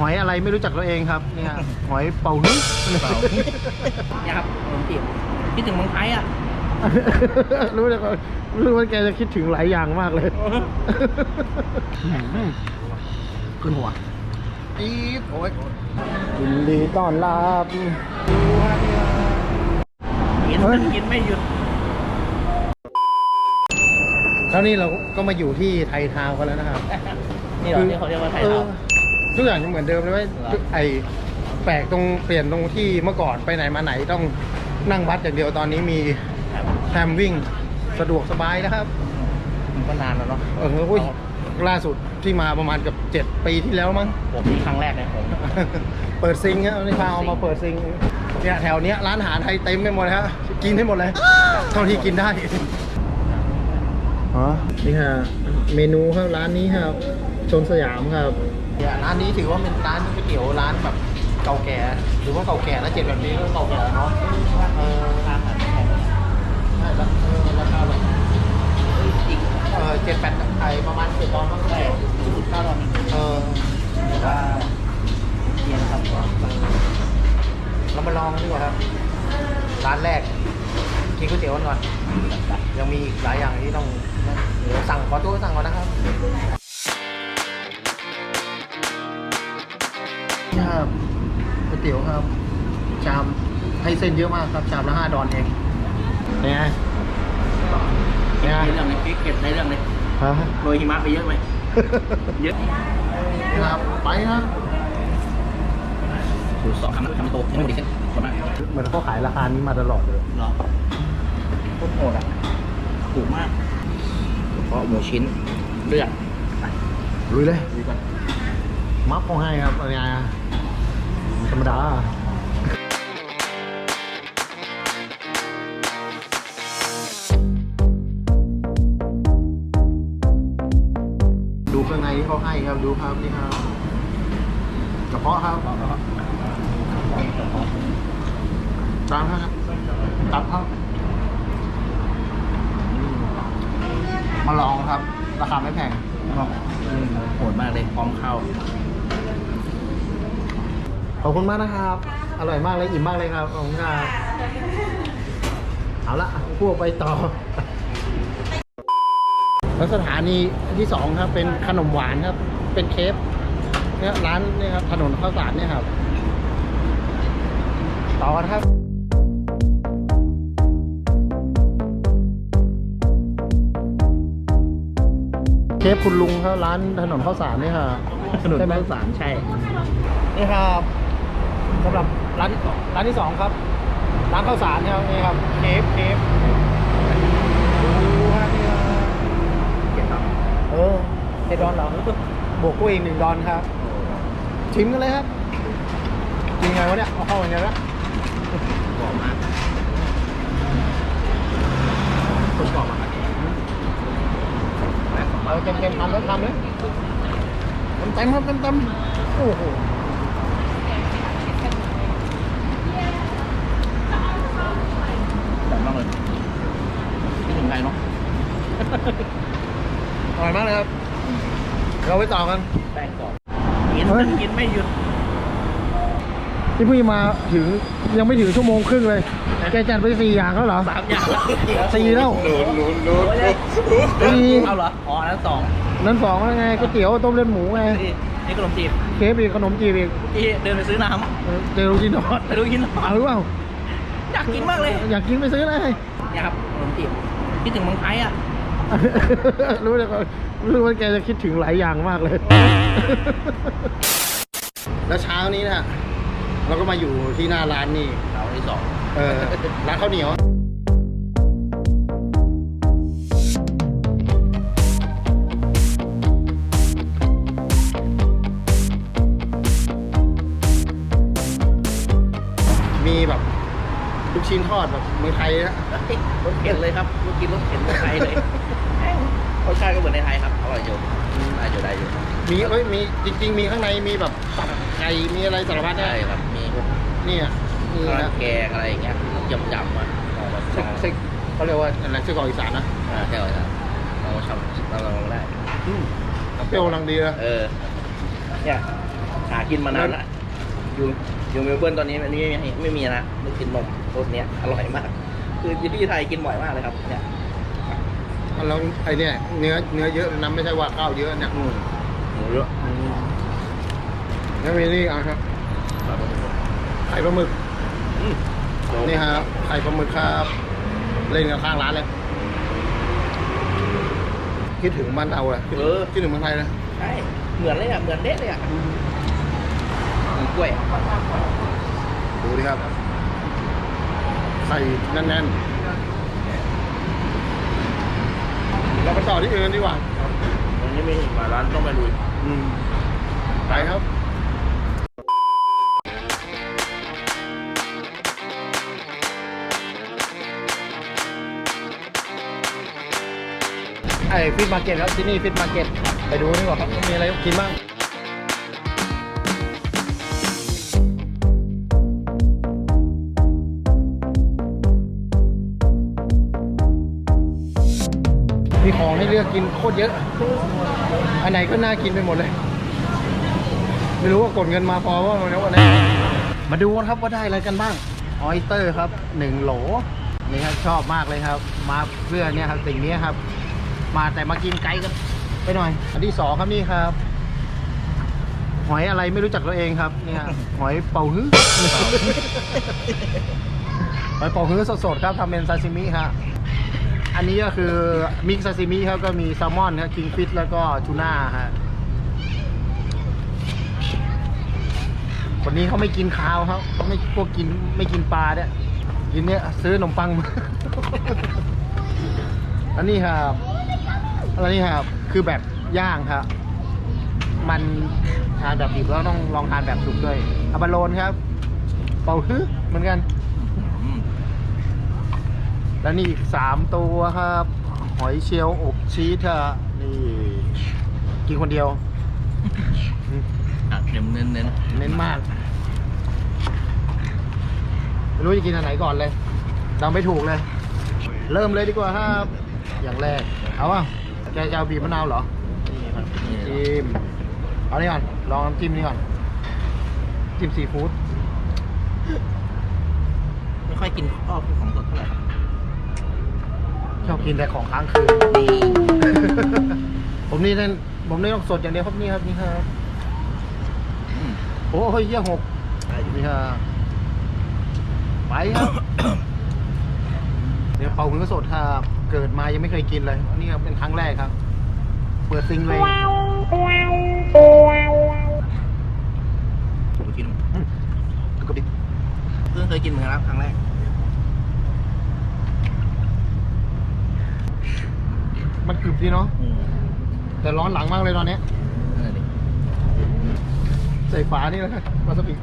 หอยอะไรไม่รู้จักตัวเองครับนี่ฮะหอยเป่าฮึเปล่าเนี่ยครับขนมจีบคิดถึงเมืองไทยอะรู้เลยว่ารู้ว่าแกจะคิดถึงหลายอย่างมากเลยแหมขึ้นหัวอีดโอ้ยยินดีต้อนรับกินเฮ้ยกินไม่หยุดแล้วนี่เราก็มาอยู่ที่ไทยทาวน์กันแล้วนะครับ นี่เหรอที่เขาเรียกว่าไทยเอเฮาอ ทุกอย่างยังเหมือนเดิมเลยไหมเหรอไอแปลกตรงเปลี่ยนตรงที่เมื่อก่อนไปไหนมาไหนต้องนั่งบัสอย่างเดียวตอนนี้มีครับแทมวิ่งสะดวกสบายนะครับมันก็นานแล้วเนาะเอออุ้ยล่าสุดที่มาประมาณเกับเจ็ดปีที่แล้วมั้งผมนี่ครั้งแรกเลยผมเปิดซิงครับนี่พาเอามาเปิดซิงเนี่ยแถวเนี้ยร้านอาหารไทยเต็มไปหมดเลยฮะกินให้หมดเลยเท่าที่กินได้อ๋อนี่ฮะเมนูครับร้านนี้ครับชนสยามครับ เนี่ยร้านนี้ถือว่าเป็นร้านก๋วยเตี๋ยวร้านแบบเก่าแก่หรือว่าเก่าแก่แล้วเจ็ดแบบนี้ก็เก่าแก่แล้วเนาะเออค่าอาแพงใช่แล้วเออราคาแบบเออเจ็ดแปดไทยประมาณเจ็ดดอลลาร์แต่สูงสุดเก้าดอลลาร์เออแต่ว่าเย็นครับเรามาลองดีกว่าครับ ร้านแรกกินก๋วยเตี๋ยวกันก่อนยังมีอีกหลายอย่างที่ต้องเดี๋ยวสั่งขอตัวสั่งก่อนนะครับ ครับก๋วยเตี๋ยวครับ ชามให้เส้นเยอะมากครับ ชามละห้าดอนเองเป็นไงเป็นไงในเรื่องเลยเก็บในเรื่องเลยฮะโรยหิมะไปเยอะไหมเยอะครับไปครับดูสองคำคำโตยังไม่ดีขึ้นขอบคุณมากเหมือนเขาขายราคานี้มาตลอดเลยเหรอโคตรโหดอะถูกมากเฉพาะหมูชิ้นเลือดไปลุยเลยดูก่อนมัฟเขาให้ครับอะไรไงอะ ธรรมดาดูข้างในที่เขาให้ครับดูครับนี่ครับกระเพาะครับตามครับตับครับมาลองครับ ราคาไม่แพงอืมโหดมากเลยพร้อมเข้า ขอบคุณมากนะครับ อร่อยมากเลยอิ่มมากเลยครับขอบคุณครับเอาละพวกไปต่อ แล้วสถานีที่สองครับ เป็นขนมหวานครับ เป็นเคฟเนี่ยร้านเนี่ยครับถนนข้าวสารเนี่ยครับ ต่อกันครับเคฟคุณลุงครับร้านถนนข้าวสารเนี่ยครับถนนใช่ไหมข้าวสารใช่นี่ครับ สำหรับร้านที่สองร้านที่สองครับร้านข้าวสารเนี่ยครับนี่ครับเคฟเคฟดูฮะนี่ครับเก็บครับเออเจ็ดดอนเหรอบวกกูอีกหนึ่งดอนครับ ชิมกันเลยครับกินไงวะเนี่ยเอาเข้าอย่างไงวะกรอบมากคนกรอบมากเอาเต็มเต็มๆทำแล้วทำเลยเต็มเต็มๆครับเต็มเต็มๆโอ้โห กรอบมากเลยคิดถึงไงเนาะ อร่อยมากเลยครับ เราไปต่อกันแป้งกรอบกินเฮ้ยกินไม่หยุดที่พี่มาถึงยังไม่ถึงชั่วโมงครึ่งเลยแกจัดไปสี่อย่างแล้วเหรอสามอย่างแล้วสี่แล้วลุ้นลุ้นสี่เอาเหรออ๋อแล้วสองนั้นสองแล้วไงก๋วยเตี๋ยวต้มเลือดหมูไงนี่นี่ขนมจีบเคฟอีกขนมจีบอีกที่เดินไปซื้อน้เออเจอลูกชิ้นทอดำไปดูกินหน่อยเอาหรือเปล่าอยากกินมากเลย อยากกินไปซื้อเลยเนี่ยครับขนมจีบคิดถึงเมืองไทยอะ รู้เลยว่ารู้ว่าแกจะคิดถึงหลายอย่างมากเลย แล้วเช้านี้นะเราก็มาอยู่ที่หน้าร้านนี่เราที่สองเออร้านข้าวเหนียวมีแบบลูกชิ้นทอดแบบเมืองไทยนะรถเข็นเลยครับลูกกินรถเข็นเมืองไทยเลยแม่งรส ชาติก็เหมือนในไทยครับอร่อยอยู่ได้อยู่ได้อยู่มีเอ้ยมีจริง ๆ มีข้างในมีแบบตับไก่มีอะไรสารพัดได้นะครับมีพวกเนี่ยนี่ข้าวรานะดแกงอะไรอย่างเงี้ยยำยำๆอะเอามาซึกซึกเขาเรียกว่าอะไรซึกกรอกอีสานนะอ่าใช่เลยครับเราทำเราลองได้ อืมเปรี้ยวกำลังดีนะ เออเนี่ยหากินมานานละอยู่อยู่เมลเบิร์นตอนนี้อันนี้ไม่มีไม่มีนะไม่กินนมรสเนี้ยอร่อยมาก คือที่ไทยกินบ่อยมากเลยครับเนี่ย แล้วไอเนี่ยเนื้อเนื้อเยอะนะไม่ใช่ว่าข้าวเยอะเนี่ยอืมหมูเยอะแล้วมีนี่อะครับไข่ปลาหมึกอืมนี่ครับไข่ปลาหมึกครับ เล่นกันข้างร้านเลยคิดถึงมันเอาอะเออ คิดถึงเมืองไทยนะใช่เหมือนเลยอะเหมือนเด็ดเลยอะหมูกล้วยดูดิครับไข่แน่นๆ เราไปต่อที่อื่นดีกว่าวันนี้มีอีกหลายร้านต้องไปดูอืมไปครับไอฟิตมาร์เก็ตครับที่นี่ฟิตมาร์เก็ตไปดูดีกว่าครับมีอะไรกินบ้าง ให้เลือกกินโคตรเยอะ อันไหนก็น่ากินไปหมดเลย ไม่รู้ว่ากดเงินมาพอว่าวันนี้วันนี้มาดูกันครับว่าได้อะไรกันบ้าง ออยเตอร์ครับหนึ่งโหลนี่ครับชอบมากเลยครับ มาเพื่อเนี่ยครับสิ่งนี้ครับ มาแต่มากินไกลกันไปหน่อย อันที่สองครับนี่ครับหอยอะไรไม่รู้จักตัวเองครับนี่ครับหอยเป่าฮื้อหอยเป่าฮื้อสดๆครับทำเป็นซาซิมิครับ อันนี้ก็คือมิกซาซิมิครับก็มีแซลมอนครับคิงฟิชแล้วก็ทูน่าฮะคนนี้เขาไม่กินคาวครับเขาไม่พวกกินไม่กินปลาเนี่ยกินเนี่ยซื้อขนมปังมาอันนี้ครับอันนี้ครับคือแบบย่างครับมันทานแบบดิบแล้วต้องลองทานแบบสุกด้วยอาบาโลนครับ เป่าฮื้อเหมือนกัน แล้วนี่อีกสามตัวครับ หอยเชลล์อบชีสค่ะนี่กินคนเดียวอืมอะเน้นเน้นเน้นเน้นมาก ไม่รู้จะกินอันไหนก่อนเลยเราไม่ถูกเลย เริ่มเลยดีกว่าครับ อย่างแรก เอาอะแกจะเอาบีบมะนาวเหรอนี่ครับจิ้มเอานี่ก่อน ลองน้ำจิ้มนี่ก่อน จิ้มซีฟู้ดไม่ค่อยกินข้าวของสดเท่าไหร่ครับ ชอบกินแต่ของค้างคืนนี่ผมนี่เล่นผมนี่ต้องสดอย่างเดียวครับนี่ครับนี่ครับอืมโอ้ยเยี่ยหกนี่ครับไปครับเนี่ยเป่าหื้อสดครับ เกิดมายังไม่เคยกินเลย นี่ครับเป็นครั้งแรกครับ เปิดซิงเลยผมกินอืมดูกับดิเพิ่งเคยกินเหมือนกันครับครั้งแรก มันกรึบดีเนาะอืมแต่ร้อนหลังมากเลยตอนเนี้ยนั่นแหละดิใส่ฝานี่แล้วกันวาซาบิ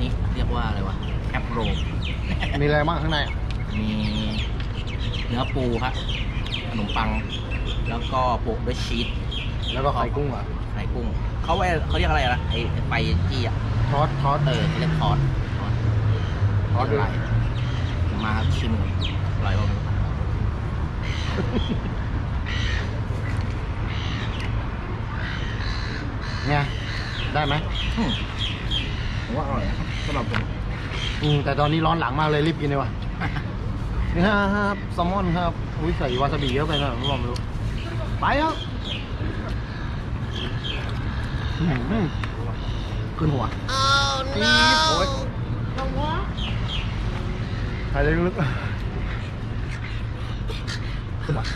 นี่เรียกว่าอะไรวะแคปโรมีอะไรบ้างข้างในอะมีเนื้อปูครับขนมปัง แล้วก็โปะด้วยชีสแล้วก็ไข่กุ้งอะไข่กุ้งเขาไว้เขาเรียกอะไรนะไอ้ไอ้ไฟจี้อะทอดทอด เออเขาเรียกทอดทอดทอดด้วยไรมาครับชิมก่อนอร่อยป่ะไม่รู้ เนี่ยได้ไหมอืมผมว่าอร่อยนะครับสำหรับผมอืมแต่ตอนนี้ร้อนหลังมากเลยรีบกินเลยว่ะนี่ครับแซลมอนครับอุ้ยใส่วาซาบิเยอะไปหน่อยไม่รู้ไม่รู้ไปครับอื้อหือขึ้นหัวปี๊ดโอ้ยหายใจลึกๆ ขึ้นหัว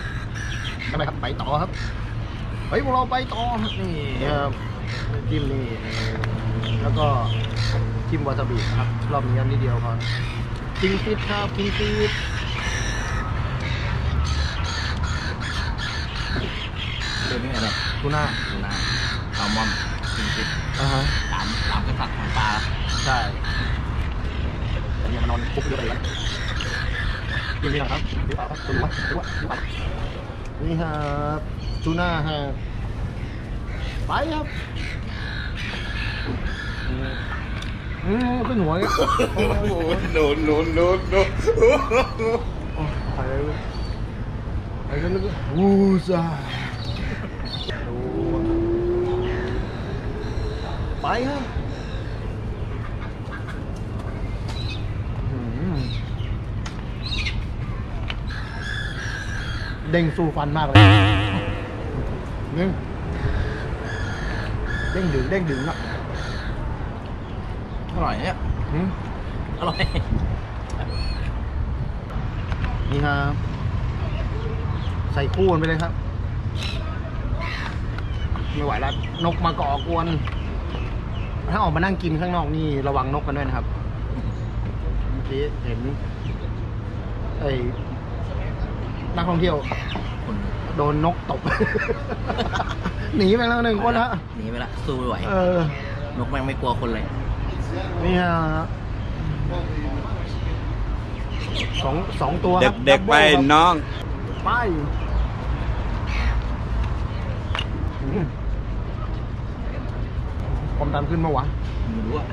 ทำไมครับไปต่อครับเฮ้ยพวกเราไปต่อนี่ครับจิ้มนี่แล้วก็จิ้มวาซาบินะครับรอบนี้อันนี้เดียวพอกินฟิตครับกินฟิตเรื่องนี้อะไรทูน่าดูนาแซลมอนกินจิบอ่าฮะสามสามกษัตริย์ของปลาใช่เนี่ยมานอนคุกเยอะไปแล้ว กินดีนะครับดีป่ะครับดูว่าดูว่าดีป่ะนี่ครับทูน่าฮะไปครับอืมอืมขึ้นหัวเนี่ย โนนโนนโนนโนน โอ้ไปเลยไปกันเลยวูซ่าดู ไปครับอืม เด้งสู้ฟันมากเลยนี่เด้งดึงเด้งดึงอะอร่อยเนี่ยอืมอร่อย นี่ครับ ใส่คู่กันไปเลยครับ ไม่ไหวแล้วนกมาก่อกวน ถ้าออกมานั่งกินข้างนอกนี่ระวังนกกันด้วยนะครับ เมื่อกี้เห็นไอ้ นักท่องเที่ยวคนโดนนกตบ หนีไปแล้วหนึ่งคนฮะหนีไปละสู้ไม่ไหวเออ นกแม่งไม่กลัวคนเลยนี่ฮะสองสองตัวครับเด็กๆไปดับเบิลครับน้อง ไปอืมความดันขึ้นมาวะ ไม่รู้อะ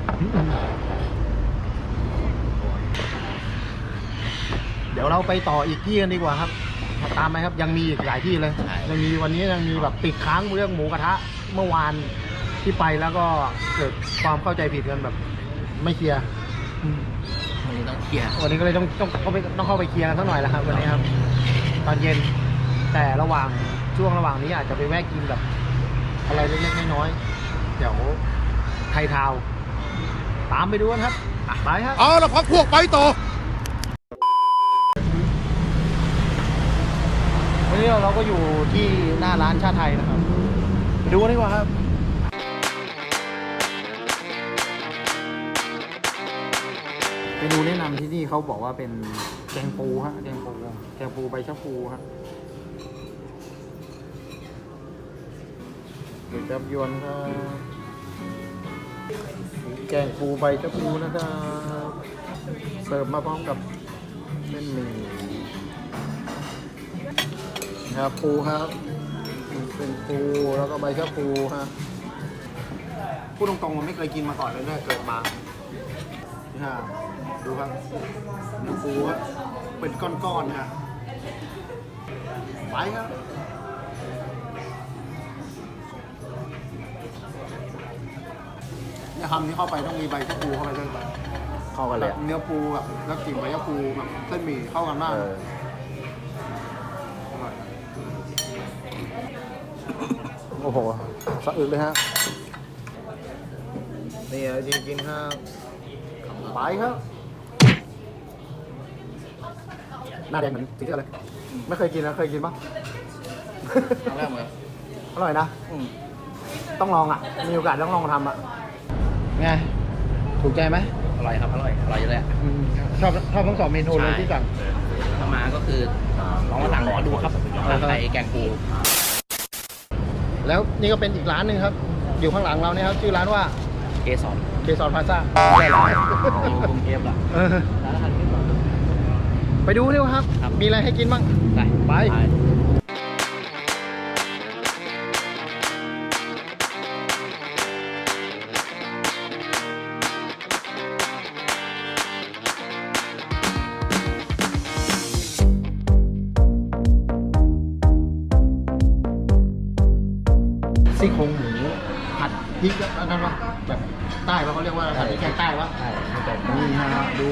เดี๋ยวเราไปต่ออีกที่กันดีกว่าครับ ตามไหมครับยังมีอีกหลายที่เลยยังมีวันนี้ยังมีแบบติดค้างเรื่องหมูกระทะเมื่อวานที่ไปแล้วก็เกิดความเข้าใจผิดกันแบบ ไม่เคลียร์อืมวันนี้ต้องเคลียร์วันนี้ก็เลยต้องต้องเข้าไปต้องเข้าไปเคลียร์กันสักหน่อยแล้วครับวันนี้ครับ ตอนเย็นแต่ระหว่างช่วงระหว่างนี้อาจจะไปแวะกินแบบ อะไรเล็กๆน้อยๆเดี๋ยวไทยทาวน์ตามไปดูกันครับไปครับ เอาละพักพวกไปต่อ นนี้เราก็อยู่ที่หน้าร้านชาไทยนะครับไปดูกันดีกว่าครับเมนูแนะนำที่นี่เขาบอกว่าเป็นแกงปูฮะแกงปูแกงปูใบชะพูฮะเดี๋ยวจับยวนครับแกงปูใบชะพูนะครับเสิร์ฟมาพร้อมกับเส้นหมี่ ครับปูครับ เป็นปูแล้วก็ใบชะพูฮะพูดตรงๆมันไม่เคยกินมาก่อนเลยเนี่ยเกิดมานี่ฮะดูครับเนื้อปูครับเป็นก้อนๆฮะไปครับเนี่ยคำนี้เข้าไปต้องมีใบชะพูเข้าไปด้วยเข้ากันแบเลยบเนื้อปูแบบแล้วกลิ่นใบชะพูแบบเส้นหมี่เข้ากันมากอร่อ โอ้โหสะอึกเลยฮะ นี่จริงกินครับไปครับ หน้าแดงเหมือนสีเสื้อเลย ไม่เคยกินนะ เคยกินปะครั้งแรกเหมือนอร่อยนะอืมต้องลองอะ มีโอกาสต้องลองทำอะ ไง ถูกใจไหมอร่อยครับ อร่อย อร่อยเลยอะชอบชอบทั้งสองเมนูเลยที่สั่งถ้ามาก็คือลองมาสั่งหมอดูครับร้านไทยแกงปู แล้วนี่ก็เป็นอีกร้านหนึ่งครับ อยู่ข้างหลังเราเนี่ยครับ ชื่อร้านว่าเกสรเกสรพาซ่าใช่แล้วอยู่กรุงเทพล่ะเออร้านอาหารเกสรไปดูดิครับครับ มีอะไรให้กินบ้าง ไปไป ซี่โครงหมูผัดพริกแล้วนั่นวะแบบใต้ปะเขาเรียกว่าผัดพริกแกงใต้ปะใช่ไม่เป็นนี่ฮะดู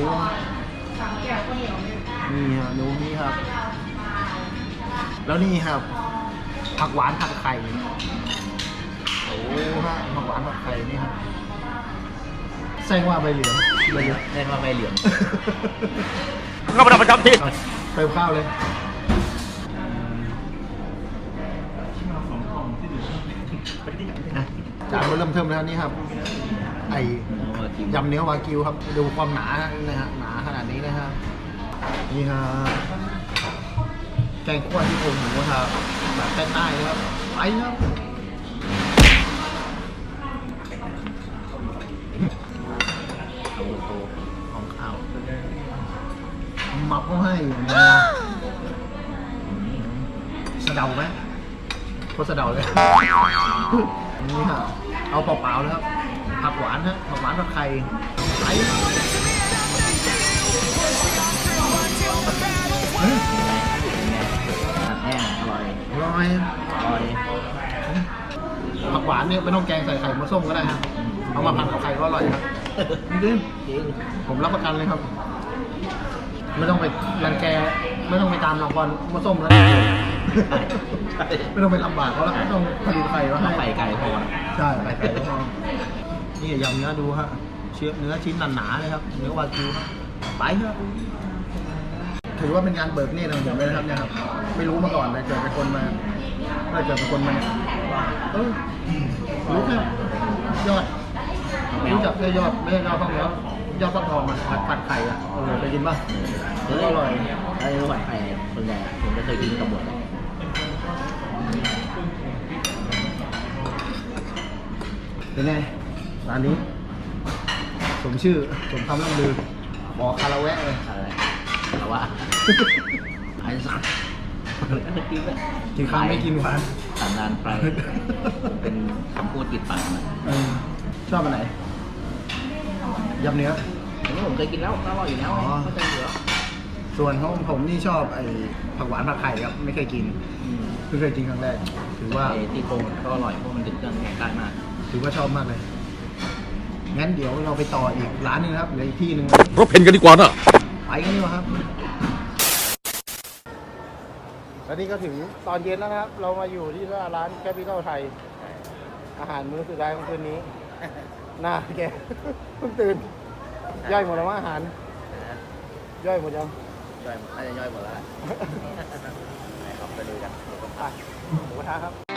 นี่ฮะดูนี่ครับ แล้วนี่ครับ ผักหวานผัดไข่โอ้ฮะผักหวานผัดไข่นี่ครับแซงว่าใบเหลืองใบเหลืองเรียกว่าใบเหลืองก็ประจำที่เติมข้าวเลย จานมันเริ่มเทิมแล้วนี่ครับ ไอยำเนื้อวากิวครับ ดูความหนานะฮะหนาขนาดนี้นะฮะนี่ฮะแกงคั่วที่โครงหมูครับแบบใต้ๆนะครับไปครับของข้าวมับเขาให้นะสะเดาไหมโคตรสะเดาเลย นี่ฮะเอาเปล่าๆเลยครับ ผักหวานฮะ ผักหวานผักไข่ไปเฮ้ยผัดแห้งอร่อย อร่อย อร่อย ผักหวานเนี่ยไม่ต้องแกงใส่ไข่มะส้มก็ได้ฮะไปเอามาผัดกับไข่ก็อร่อยครับจริงผมรับประกันเลยครับ ไม่ต้องไปรังแก ไม่ต้องไปตามรางวัลมาส้มแล้ว ไม่ต้องไปลำบากเขาแล้วไม่ต้องผลิตไข่มาต้องให้ไข่ไก่พอนะใช่ไข่ไก่ก็พอนี่ยำเนื้อดูฮะเชื้อเนื้อชิ้นหนาๆเลยครับเนื้อวากิวไปครับถือว่าเป็นงานเบิกเนตรของผมเลยนะครับเนี่ยครับ ไม่รู้มาก่อนเลยเกิดเป็นคนมาถ้าเกิดเป็นคนมาเนี่ยเออรู้แค่ยอดรู้จักแค่ยอดไม่ใช่ยอดฟักแล้วยอดฟักทองอะผัดผัดไข่อะเออไปกินป่ะเฮ้ยอร่อยไอ้ผัดไข่ส่วนใหญ่อะผมจะเคยกินกับหมดเลย เป็นไงร้านนี้ สมชื่อ สมคำล่ำลือบอกคาราแวะเลยอะไรแต่ว่าไอ้สัตว์กินกินข้าวไม่กินหวานสันดานไปเป็นคำพูดติดปากนะเออชอบอันไหนยำเนื้ออันนี้ผมเคยกินแล้วอร่อยอยู่แล้วอ๋อเข้าใจอยู่แล้วส่วนของผมนี่ชอบไอ้ผักหวานผักไข่ครับ ไม่เคยกินอืมเพิ่งเคยกินครั้งแรก ถือว่าไอ้ที่โครงก็อร่อยเพราะมันติดเครื่องใกล้มาก ถือว่าชอบมากเลย งั้นเดี๋ยวเราไปต่ออีกร้านหนึงนะครับเหลืออีกที่หนึ่งรบเพนกันดีกว่านะไปกันดีกว่าครับ แล้วนี่ก็ถึงตอนเย็นแล้วนะครับ เรามาอยู่ที่ร้านแคปิตอลไทย อาหารมื้อสุดท้ายของคืนนี้ หน้าแก เพิ่งตื่น ย่อยหมดแล้วมั้งอาหาร ย่อยหมดยัง ย่อยหมดน่าจะย่อยหมดแล้วแหละไหนครับไปดูกัน อะหมูกระทะครับ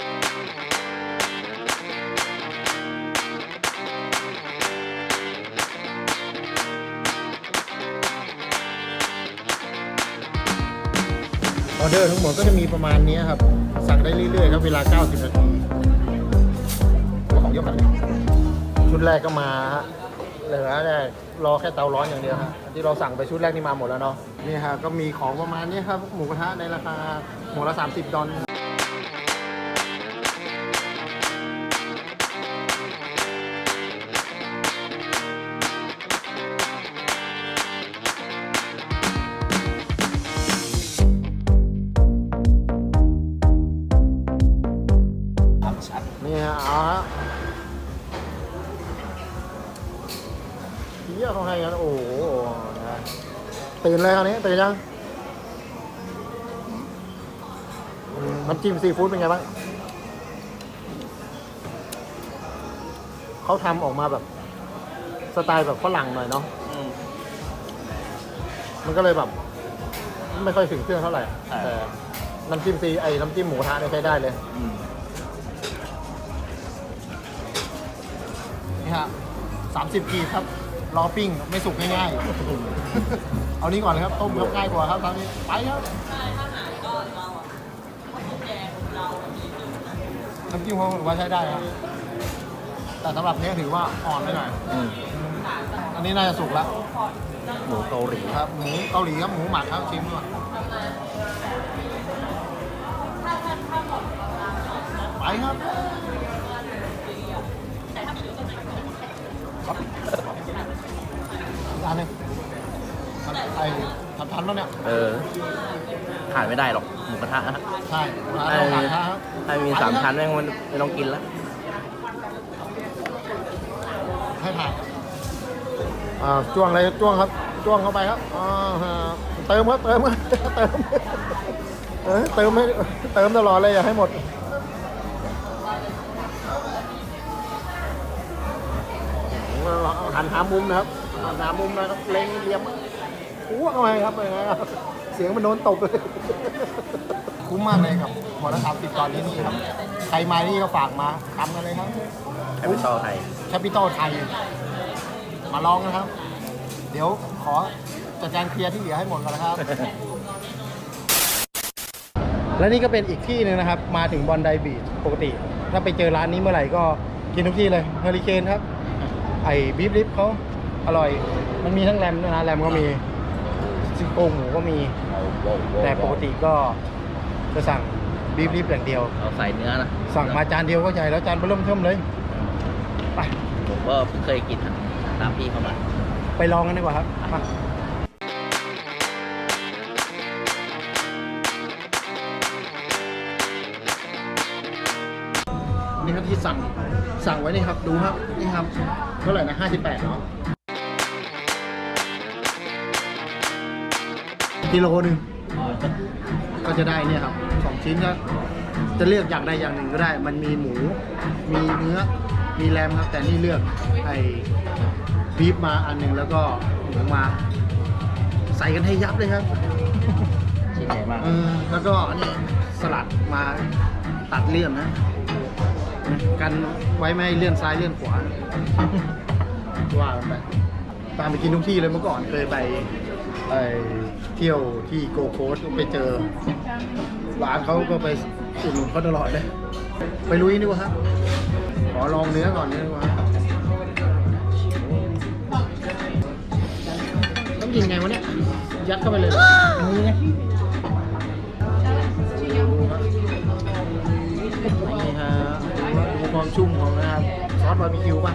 ออเดอร์ทั้งหมดก็จะมีประมาณนี้ครับ สั่งได้เรื่อยๆครับเวลา 90 นาทีของเยอะมากชุดแรกก็มาฮะเหลือแต่รอแค่เตาร้อนอย่างเดียวฮะที่เราสั่งไปชุดแรกนี่มาหมดแล้วเนาะนี่ฮะก็มีของประมาณนี้ครับหมูกระทะในราคาหมูละ 30 ดอล ตื่นเลยคราวนี้ตื่นยังอืมน้ำจิ้มซีฟู้ดเป็นไงบ้างเขาทำออกมาแบบ สไตล์แบบฝรั่งหน่อยเนาะอืม มันก็เลยแบบ ไม่ค่อยถึงเครื่องเท่าไหร่ใช่ แต่น้ำจิ้มซีไอ้น้ำจิ้มหมูกระทะเนี่ยใช้ได้เลย อืมนี่ฮะสามสิบกีบครับ รอปิ้งไม่สุกง่ายๆ เอานี้ก่อนเลยครับ ต้มครับง่ายกว่าครับตอนนี้ไปครับน้ำจิ้มเขาถือว่าใช้ได้ครับแต่สำหรับเนี้ยถือว่าอ่อนไปหน่อย อืมอันนี้น่าจะสุกแล้ว หมูเกาหลีครับหมูเกาหลีครับหมูหมักครับชิมก่อนไปครับครับ อีกอันหนึงครับไอ้ทับทันแล้วเนี่ย เออขาดไม่ได้หรอกหมูกระทะนะใช่ร้านถ้าเรามีขายครับถ้ามีสามชั้นแม่งมันไม่ต้องกินแล้วให้ถ่ายอ่าจ้วงเลยจ้วงครับจ้วงเข้าไปครับอ่าฮะเติมครับเติมครับเติมเออเติมให้เติมตลอดเลยอย่าให้หมดหันหามุมนะครับ หันหามุมนะครับเล็งเหลี่ยมอ้วกเข้าไปครับเป็นไงครับ เสียงมันโดนตบเลยคุ้มมากเลยครับหัวละสามสิบตอนนี้นี่ครับ ใครมานี่ก็ฝากมาทำกันเลยครับแคปิตอลไทยแคปิตอลไทย มาลองนะครับ เดี๋ยวขอจัดการเคลียร์ที่เหลือให้หมดก่อนนะครับ และนี่ก็เป็นอีกที่หนึ่งนะครับ มาถึงบอลไดบีชปกติ ถ้าไปเจอร้านนี้เมื่อไหร่ก็กินทุกที่เลยเฮอริเคนครับ ไอ้บีฟลิฟเขา อร่อย มันมีทั้งแรมด้วยนะแรมก็มีซิโครงหมูก็มี แต่ปกติก็จะสั่งบีฟลิฟอย่างเดียวเราใส่เนื้อนะสั่งมาจานเดียวก็ใหญ่แล้วจานเบิ่มเทิมเลยไปผมก็เพิ่งเคยกินอะตามพี่เข้ามาไปลองกันดีกว่าครับมานี่ครับที่สั่งสั่งไว้นี่ครับดูครับนี่ครับเท่าไหร่นะ58เนาะ กิโลหนึ่งก็จะได้เนี่ยครับสองชิ้นก็จะเลือกอย่างใดอย่างหนึ่งก็ได้ มันมีหมู มีเนื้อ มีแรมครับ แต่นี่เลือกไอ้บีฟมาอันหนึ่งแล้วก็หมูมา ใส่กันให้ยับเลยครับชิ้นใหญ่มากเออแล้วก็นี่สลัดมาตัดเลี่ยนนะ กันไว้ไม่ให้เลื่อนซ้ายเลื่อนขวาว่ากันไปตามไปกินทุกที่เลยเมื่อก่อนเคยไป ไปเที่ยวที่โกโคสไปเจอร้านเขาก็ไปอุดหนุนเขาตลอดเลย ไปลุยดีกว่าครับ ขอลองเนื้อก่อนเนื้อดีกว่าต้องกินไงวะเนี่ย ยัดเข้าไปเลยเหรอมือไงนี่ฮะดูความชุ่มของนะครับ ซอสบาร์บีคิวป่ะ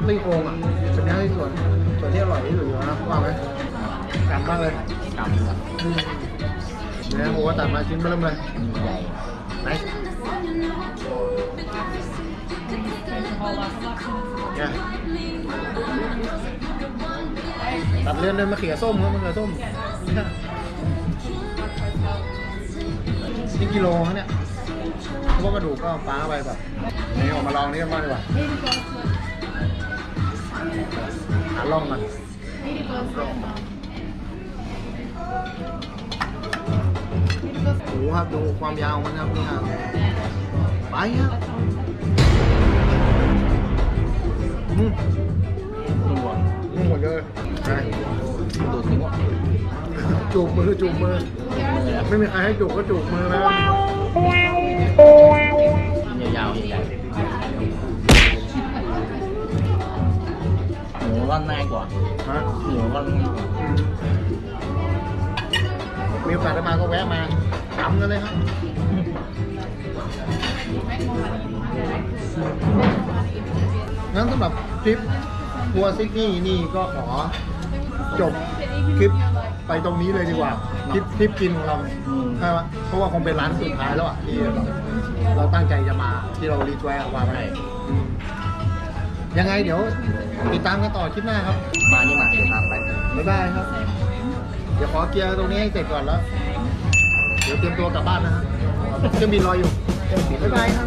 ต้องก่โครงอะเป็นเนื้อที่ส่วนส่วนที่อร่อยที่สุดอยู่นะว่าไหมกันมากเลยกำกับเนื้อโอ้ตัดมาชิ้นเริ่มเลยใหญ่ไหนตัดเลื่อนด้วยมะเขือส้มครับมะเขือส้มนี่กิโลฮะเนี่ยพวกกระดูกก็ป้าไปแบบนี่ออกมาลองนี่กันบ้างดีกว่า หาล่องมันโอ้โหครับดูความยาวมันครับนี่ครับไปครับอืมนุ่มกว่านี่หมดเลยไปดูดนิ้วอะจูบมือจูบมือ ไม่มีใครให้จูบก็จูบมือแล้วยาวๆใหญ่ ๆหมูร่อนง่ายกว่าฮะหมูร่อนง่ายกว่ามีโอกาสได้มาก็แวะมาทำกันเลยครับงั้นสำหรับทริปทัวร์ซิดนีย์นี่ก็ขอจบคลิปไปตรงนี้เลยดีกว่าคลิปทริปกินของเราอืมใช่ไหมเพราะว่าคงเป็นร้านสุดท้ายแล้วอะที่เราตั้งใจจะมาที่เรารีทไว้อะว่าไปอืม ยังไงเดี๋ยวติดตามกันต่อคลิปหน้าครับ มานี่มาเดี๋ยวตามไป บ๊ายบายครับ เดี๋ยวขอเกียร์ตรงนี้ให้เสร็จก่อนแล้ว เดี๋ยวเตรียมตัวกลับบ้านนะฮะเครื่องบินรออยู่ บ๊ายบายครับ